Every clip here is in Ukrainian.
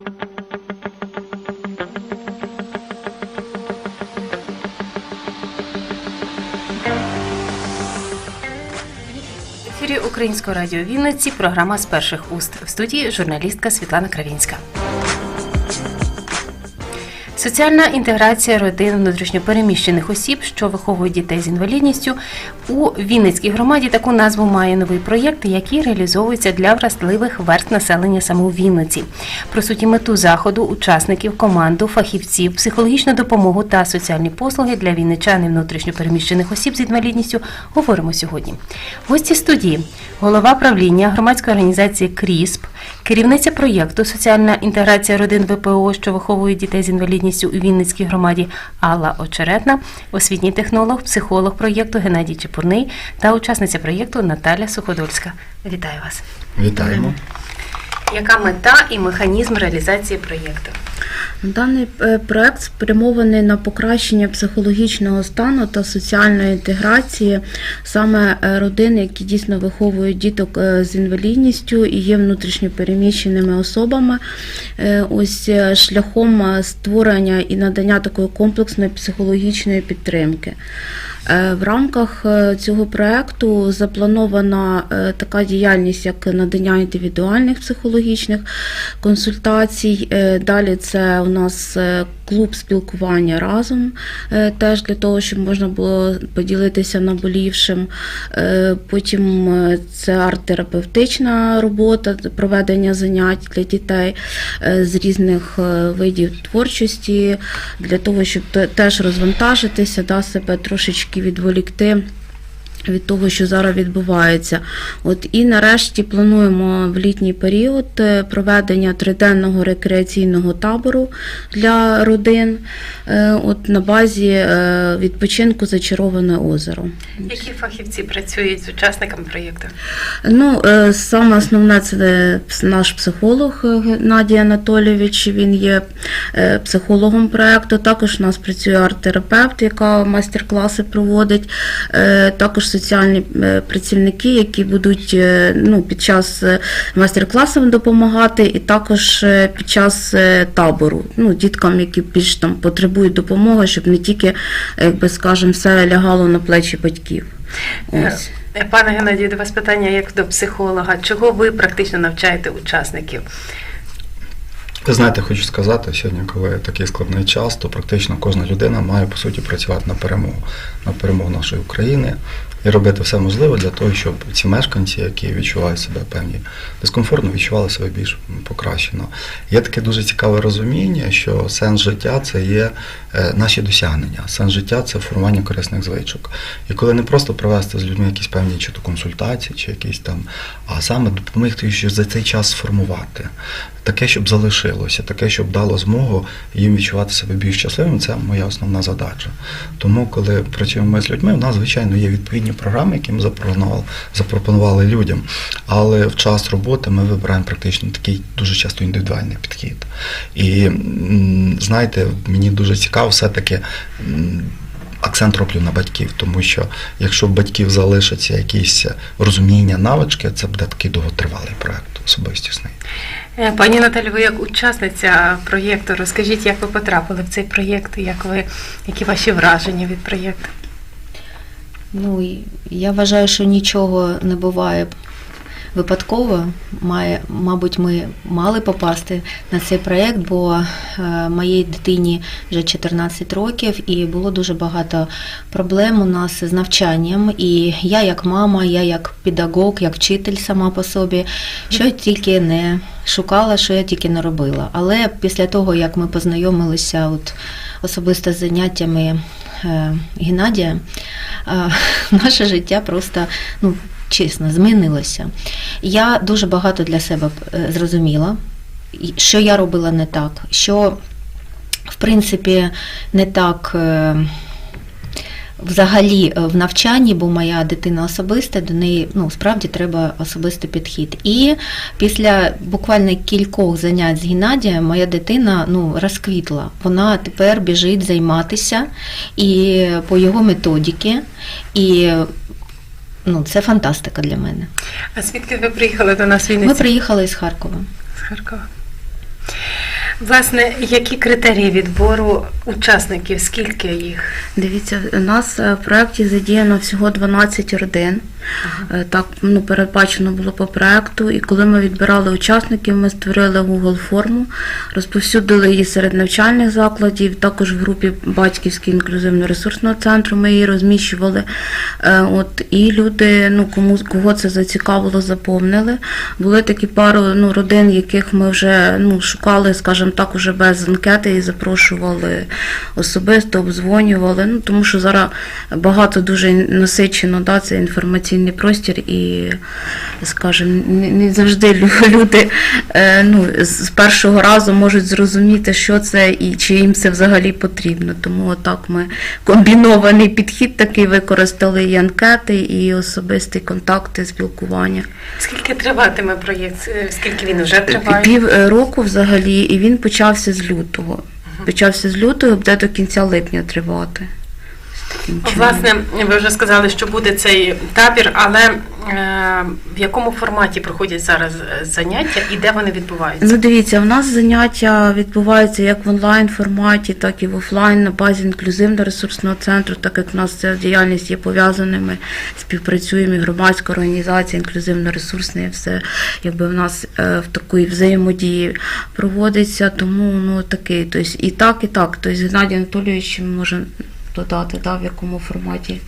В Українського радіо Вінниці програма з перших уст в студії журналістка Світлана Кравінська. Соціальна інтеграція родин внутрішньопереміщених осіб, що виховують дітей з інвалідністю, у Вінницькій громаді таку назву має новий проєкт, який реалізовується для вразливих верст населення саме у Вінниці. Про суті мету заходу, учасників, команду, фахівців, психологічну допомогу та соціальні послуги для вінничан і внутрішньопереміщених осіб з інвалідністю говоримо сьогодні. Гості студії, голова правління громадської організації КРІСП, керівниця проєкту Соціальна інтеграція родин ВПО, що виховують дітей з інвалідністю у Вінницькій громаді Алла Очеретна, освітній технолог, психолог проєкту Геннадій Чепурний та учасниця проєкту Наталя Суходольська. Вітаю вас! Вітаємо. Яка мета і механізм реалізації проєкту? Даний е, проект спрямований на покращення психологічного стану та соціальної інтеграції саме е, родин, які дійсно виховують діток е, з інвалідністю і є внутрішньо переміщеними особами. Ось шляхом створення і надання такої комплексної психологічної підтримки. Е, В рамках е, цього проекту запланована е, така діяльність, як надання індивідуальних психологічних консультацій. Далі це у нас клуб спілкування разом, теж для того, щоб можна було поділитися наболівшим. Потім це арт-терапевтична робота, проведення занять для дітей з різних видів творчості, для того, щоб теж розвантажитися, да, себе трошечки відволікти. Від того, що зараз відбувається, от і нарешті плануємо в літній період е, проведення триденного рекреаційного табору для родин, е, от на базі е, відпочинку Зачароване озеро. Які фахівці працюють з учасниками проєкту? Ну, саме основне це наш психолог Геннадій Анатолійович. Він є психологом проекту. Також у нас працює арт-терапевт, яка майстер-класи проводить. Е, Також соціальні е, працівники, які будуть е, ну, під час е, майстер-класів допомагати, і також під час табору. Ну, діткам, які більш там потребують допомоги, щоб не тільки, як би скажемо, все лягало на плечі батьків. Ось. Пане Геннадію, до вас питання як до психолога. Чого ви практично навчаєте учасників? Ви знаєте, хочу сказати, сьогодні, коли такий складний час, то практично кожна людина має по суті працювати на перемогу, на перемогу нашої України і робити все можливе для того, щоб ці мешканці, які відчувають себе певні дискомфортно, відчували себе більш покращено. Є таке дуже цікаве розуміння, що сенс життя це є е, наші досягнення. Сенс життя це формування корисних звичок. І коли не просто провести з людьми якісь певні чи то консультації, чи якісь там, а саме допомогти ще за цей час сформувати. Таке, щоб залишилося, таке, щоб дало змогу їм відчувати себе більш щасливими, це моя основна задача. Тому, коли працюємо ми з людьми, у нас, звичайно, є відповідні програми, які ми запропонували, запропонували людям. Але в час роботи ми вибираємо практично такий дуже часто індивідуальний підхід. І знаєте, мені дуже цікаво все-таки. Акцент роблю на батьків, тому що якщо в батьків залишаться якісь розуміння, навички, це буде такий довготривалий проект особистісний. Е, Пані Наталі, ви як учасниця проєкту, розкажіть, як ви потрапили в цей проєкт, як ви, які ваші враження від проєкту? Ну, я вважаю, що нічого не буває випадково. Має, мабуть, ми мали попасти на цей проєкт, бо е, моїй дитині вже 14 років і було дуже багато проблем у нас з навчанням. І я як мама, я як педагог, як вчитель сама по собі, що я тільки не шукала, що я тільки не робила. Але після того, як ми познайомилися от, особисто з заняттями Геннадія, е, наше життя просто ну, чесно змінилося. Я дуже багато для себе е, зрозуміла, що я робила не так, що в принципі не так. Взагалі е, в навчанні, бо моя дитина особиста, до неї ну справді треба особистий підхід. І після буквально кількох занять з Геннадієм моя дитина ну розквітла. Вона тепер біжить займатися і по його методіки. І ну, це фантастика для мене. А звідки ви приїхали до нас Вінниці? Ми приїхали із Харкова. з Харкова. Власне, які критерії відбору учасників? Скільки їх? Дивіться, у нас е, в проєкті задіяно всього 12 родин. Е, Так ну, передбачено було по проєкту. І коли ми відбирали учасників, ми створили Google форму, розповсюдили її серед навчальних закладів, також в групі батьківського інклюзивно-ресурсного центру ми її розміщували. Е, От, і люди, ну, кому, кого це зацікавило, заповнили. Були такі пару ну, родин, яких ми вже ну, шукали, скажімо так, уже без анкети і запрошували особисто, обдзвонювали. Ну, тому що зараз багато дуже насичено, да, це інформаційний простір, і, скажімо, не, завжди люди е, ну, з першого разу можуть зрозуміти, що це і чи їм це взагалі потрібно. Тому отак ми комбінований підхід такий використали і анкети, і особисті контакти, спілкування. Скільки триватиме проєкт? Е, Скільки він вже триває? Пів е, року взагалі, і він почався з лютого. Почався з лютого, буде до кінця липня тривати. Власне, ви вже сказали, що буде цей табір, але е, в якому форматі проходять зараз заняття і де вони відбуваються? Ну, дивіться, в нас заняття відбуваються як в онлайн форматі, так і в офлайн на базі інклюзивно-ресурсного центру, так як в нас ця діяльність є пов'язаними, співпрацюємо громадська організація, інклюзивно-ресурсна, і все якби в нас е, в такої взаємодії проводиться. Тому ну такий, тобто і так, і так. Тобто Геннадій Анатолійович може додати, да, в якому форматі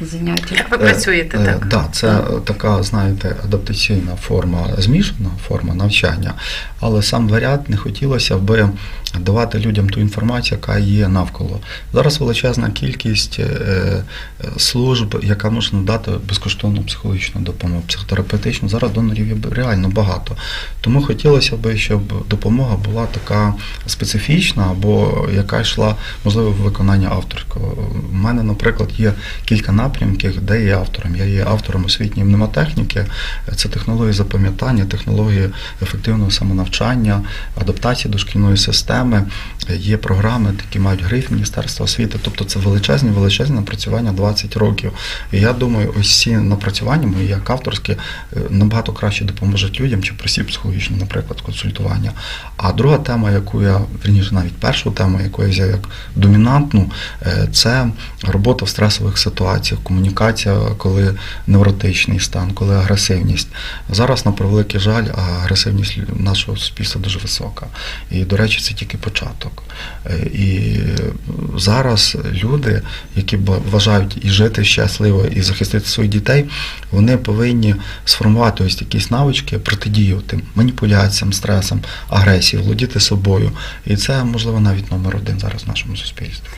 заняття. Як ви працюєте Е, е, так? Да, це е, така, знаєте, адаптаційна форма, змішана форма навчання, але сам варіант не хотілося би давати людям ту інформацію, яка є навколо. Зараз величезна кількість е, е, служб, яка може надати безкоштовну психологічну допомогу, психотерапевтичну. Зараз донорів є реально багато. Тому хотілося б, щоб допомога була така специфічна або яка йшла, можливо, в виконання авторського. У мене, наприклад, є кілька напрямків, де є автором. Я є автором освітньої мнемотехніки, це технології запам'ятання, технології ефективного самонавчання, адаптації до шкільної системи. Є програми, які мають гриф Міністерства освіти. Тобто це величезні, величезні напрацювання 20 років. І я думаю, ось ці напрацювання мої як авторські е, набагато краще допоможуть людям, чи прості психологічні, наприклад, консультування. А друга тема, яку я верніше, навіть першу тему, яку я взяв як домінантну, е, це робота в стресових ситуаціях, комунікація, коли невротичний стан, коли агресивність. Зараз, на превеликий жаль, агресивність нашого суспільства дуже висока. І, до речі, це тільки початок. Е, І зараз люди, які бажають і жити щасливо, і захистити своїх дітей, вони повинні сформувати ось якісь навички, протидіяти маніпуляціям, стресам, агресії, володіти собою. І це можливо навіть номер один зараз в нашому суспільстві.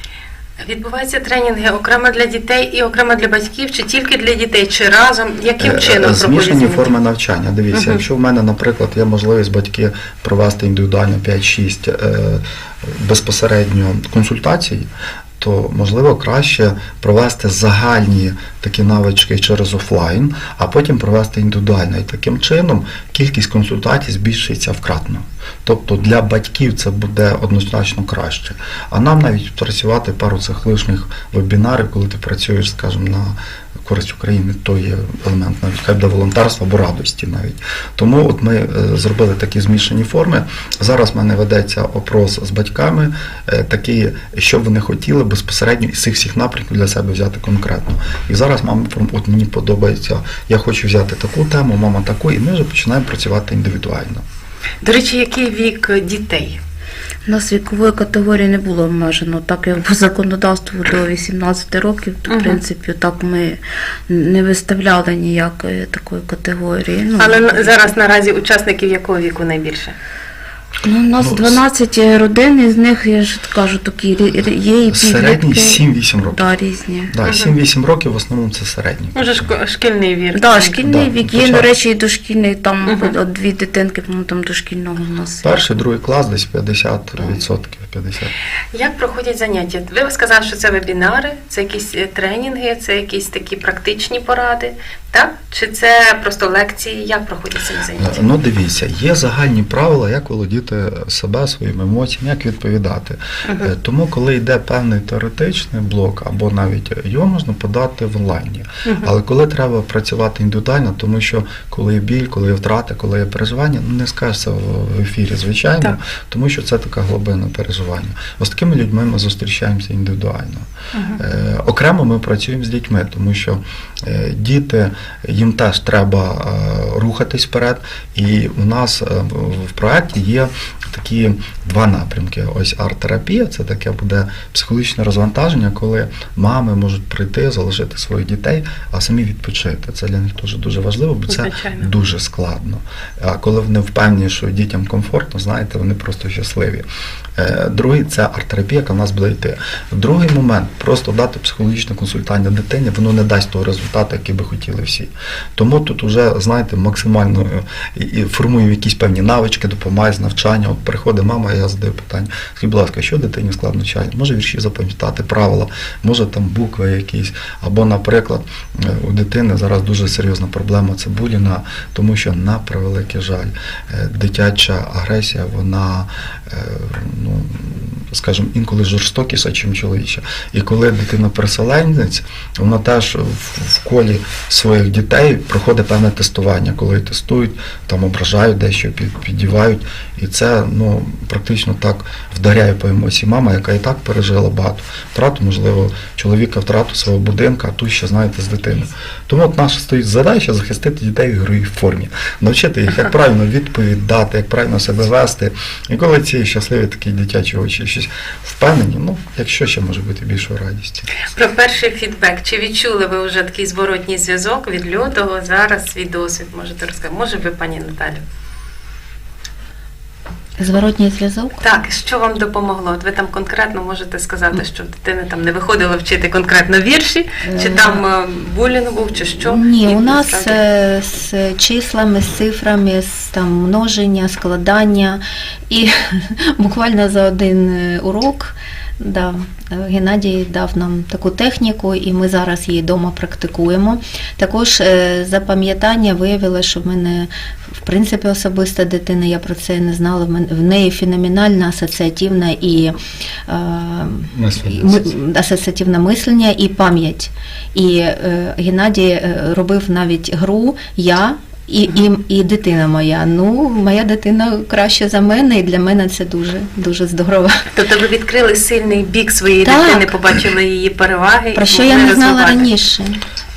Відбуваються тренінги окремо для дітей і окремо для батьків, чи тільки для дітей, чи разом? Яким Е, чином е, Змішані форми навчання. Дивіться, Мгм. якщо в мене, наприклад, є можливість батьки провести індивідуально 5-6 е, безпосередньо консультацій, то можливо краще провести загальні такі навички через офлайн, а потім провести індивідуально. І таким чином кількість консультацій збільшується вкратно. Тобто для батьків це буде однозначно краще. А нам навіть працювати пару цих лишніх вебінарів, коли ти працюєш, скажімо, на користь України, то є елемент навіть хай буде волонтерства або радості навіть. Тому от ми е, зробили такі змішані форми. Зараз в мене ведеться опрос з батьками, е, такі, що вони хотіли безпосередньо із цих всіх напрямків для себе взяти конкретно. І зараз мама от мені подобається, я хочу взяти таку тему, мама таку, і ми вже починаємо працювати індивідуально. До речі, який вік дітей? У нас вікової категорії не було обмежено, так як по законодавству до 18 років, то в принципі так ми не виставляли ніякої такої категорії. Ну, Але на- зараз наразі учасників якого віку найбільше? Ну, у нас Ну, 12 родин, із них я ж кажу, такі є і підлітки. 7-8 років. Да, різні. Да, 7-8 років в основному це середній. Може, шкільний вік. Да, шкільний Да, вік, є, до речі, і дошкільний, там от дві дитинки, по-моєму, там дошкільного у нас. Перший, другий клас десь 50%. 50. Як проходять заняття? Ви сказали, що це вебінари, це якісь е, тренінги, це якісь такі практичні поради, так? Чи це просто лекції? Як проходять ці заняття? Ну, дивіться, є загальні правила, як володіти володіти себе, своїми емоціями, як відповідати. Е, Тому, коли йде певний теоретичний блок, або навіть його можна подати в онлайні. Але коли треба працювати індивідуально, тому що коли є біль, коли є втрати, коли є переживання, ну не скажеться в ефірі, звичайно, Так. тому що це така глибина переживання. Ось такими людьми ми зустрічаємося індивідуально. Е, окремо ми працюємо з дітьми, тому що е, діти їм теж треба е, рухатись вперед. І у нас е, в проєкті є такі два напрямки. Ось арт-терапія, це таке буде психологічне розвантаження, коли мами можуть прийти, залишити своїх дітей, а самі відпочити. Це для них теж дуже важливо, бо це Звичайно. дуже складно. А коли вони впевнені, що дітям комфортно, знаєте, вони просто щасливі. Е, Другий це арт-терапія, яка в нас буде йти. Другий момент просто дати психологічне консультання дитині, воно не дасть того результату, який би хотіли всі. Тому тут вже, знаєте, максимально е, і, формуємо якісь певні навички, допомагає з навчання. От приходить мама, я задаю питання. Скажіть, будь ласка, що дитині складно чай? Може вірші запам'ятати, правила, може там букви якісь. Або, наприклад, е, у дитини зараз дуже серйозна проблема це буліна, тому що на превеликий жаль, е, дитяча агресія, вона е, ну, скажімо, інколи жорстокіша, чим чоловіча. І коли дитина переселенець, вона теж в, колі своїх дітей проходить певне тестування, коли тестують, там ображають дещо, під, піддівають. І це ну, практично так вдаряє по емоції мама, яка і так пережила багато втрату, можливо, чоловіка втрату свого будинка, а тут ще знаєте з дитиною. Тому от наша стоїть задача захистити дітей в ігровій формі, навчити їх, як правильно відповідати, як правильно себе вести. І коли ці щасливі такі дитячі очі щось впевнені, ну якщо ще може бути більшою радістю. Про перший фідбек. Чи відчули ви вже такий зворотній зв'язок від лютого? Зараз свій досвід можете розказати? Може ви, пані Наталю? Зворотній зв'язок. Так, що вам допомогло? От ви там конкретно можете сказати, що в дитини там не виходило вчити конкретно вірші, чи Е, там е, булінг був, чи що? Ні, І у нас насправді- е, з числами, з цифрами, з там множення, складання. І буквально за один урок да, Геннадій дав нам таку техніку, і ми зараз її вдома практикуємо. Також запам'ятання виявило, що в мене в принципі особиста дитина, я про це не знала. В неї феноменальна асоціативна і е, Мислення. і асоціативне мислення і пам'ять. І е, Геннадій е, робив навіть гру Я. І, і, і дитина моя. Ну, моя дитина краще за мене, і для мене це дуже дуже здорово. Тобто ви відкрили сильний бік своєї Так. дитини, побачили її переваги. Про і що я не знала раніше.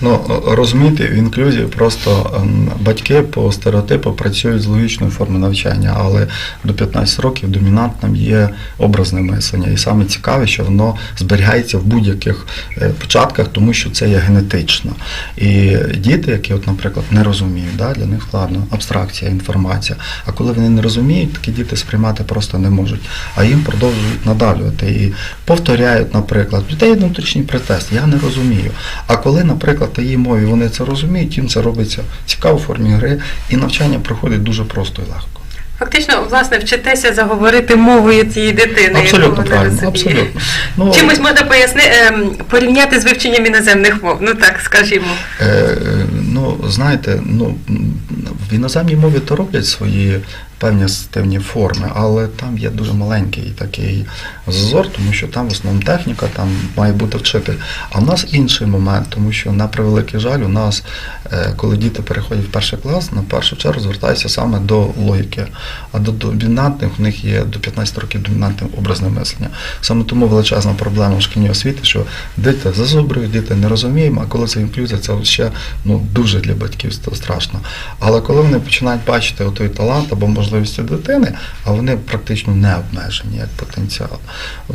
Ну, розумієте, в інклюзії просто ем, батьки по стереотипу працюють з логічною формою навчання, але до 15 років домінантним є образне мислення. І саме цікаве, що воно зберігається в будь-яких е, початках, тому що це є генетично. І діти, які, от, наприклад, не розуміють, да, для них складно абстракція, інформація. А коли вони не розуміють, такі діти сприймати просто не можуть. А їм продовжують надавлювати і повторяють, наприклад, дітей внутрішній протест, я не розумію. А коли, наприклад, та її мові вони це розуміють, їм це робиться цікаво в формі гри, і навчання проходить дуже просто і легко. Фактично, власне, вчитеся заговорити мовою цієї дитини. Абсолютно правильно, абсолютно. Ну, Чимось можна поясни, ем, порівняти з вивченням іноземних мов. Ну так, скажімо. Е, ну, знаєте, ну, в іноземній мові то роблять свої певні системні форми, але там є дуже маленький такий зазор, тому що там в основному техніка, там має бути вчитель. А в нас інший момент, тому що на превеликий жаль, у нас, е, коли діти переходять в перший клас, на першу чергу звертаються саме до логіки. А до домінантних в них є до 15 років домінантне образне мислення. Саме тому величезна проблема в шкільній освіті, що діти зазубрюють, діти не розуміємо, а коли це інклюзія, це ще ну, дуже для батьків страшно. Але коли вони починають бачити той талант або можливості дитини, а вони практично не обмежені як потенціал,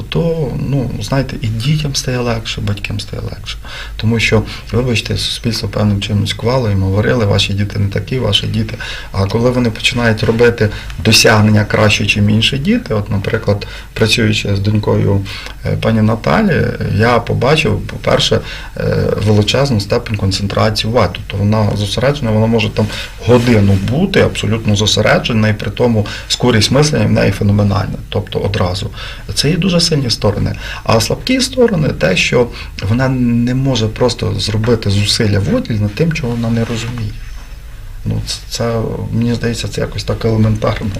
то ну, знаєте, і дітям стає легше, батькам стає легше. Тому що, вибачте, суспільство певним чином сквало, їм говорили, ваші діти не такі, ваші діти. А коли вони починають робити досягнення краще, ніж інші діти, от, наприклад, працюючи з донькою е, пані Наталі, я побачив, по-перше, е, величезну степень концентрації уваги. Тобто вона зосереджена, вона може там годину бути абсолютно зосереджена, і при тому скорість мислення в неї феноменальна, тобто одразу. Це є дуже сильні сторони. А слабкі сторони те, що вона не може просто зробити зусилля волі над тим, чого вона не розуміє. Ну, це мені здається, це якось так елементарно.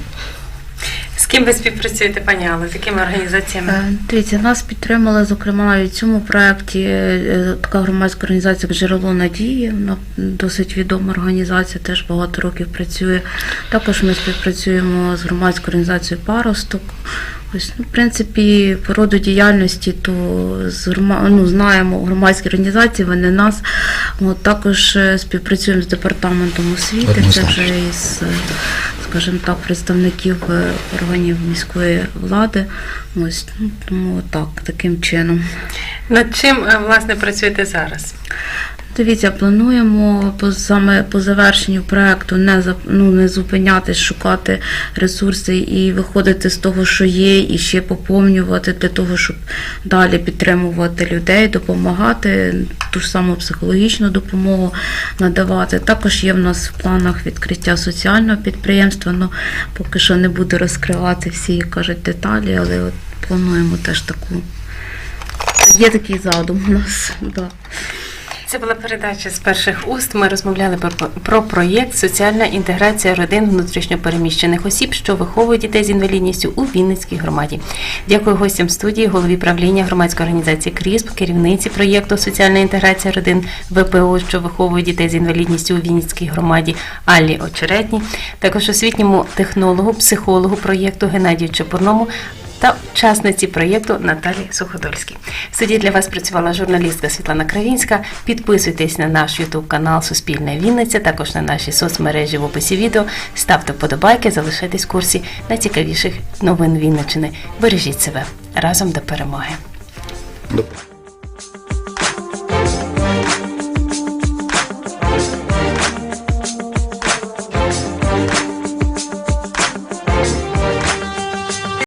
Ким ви співпрацюєте, пані Алло? З якими організаціями? Е, Дивіться, нас підтримали, зокрема, навіть в цьому проєкті е, така громадська організація як Джерело надії. Вона досить відома організація, теж багато років працює. Також ми співпрацюємо з громадською організацією Паросток. Ось, ну, в принципі, по роду діяльності, то з грома... ну, знаємо громадські організації, вони нас. От, також е, співпрацюємо з департаментом освіти, це вже із, скажімо так, представників е, органів міської влади. Ось, ну, тому так, таким чином. Над чим е, власне працюєте зараз? Дивіться, плануємо по саме по завершенню проекту не ну, не зупинятись, шукати ресурси і виходити з того, що є, і ще поповнювати для того, щоб далі підтримувати людей, допомагати, ту ж саму психологічну допомогу надавати. Також є в нас в планах відкриття соціального підприємства. Ну поки що не буду розкривати всі як кажуть деталі, але от плануємо теж таку. Є такий задум у нас. Да. Це була передача з перших уст. Ми розмовляли про, про проєкт Соціальна інтеграція родин внутрішньопереміщених осіб, що виховують дітей з інвалідністю у Вінницькій громаді. Дякую гостям студії, голові правління громадської організації КРІСП, керівниці проєкту Соціальна інтеграція родин ВПО, що виховують дітей з інвалідністю у Вінницькій громаді Аллі Очеретній, також освітньому технологу, психологу проєкту Геннадію Чепурному та учасниці проєкту Наталі Суходольській. В суді для вас працювала журналістка Світлана Кравінська. Підписуйтесь на наш Ютуб канал Суспільне Вінниця, також на наші соцмережі в описі відео. Ставте вподобайки, залишайтесь в курсі найцікавіших новин Вінничини. Бережіть себе разом до перемоги.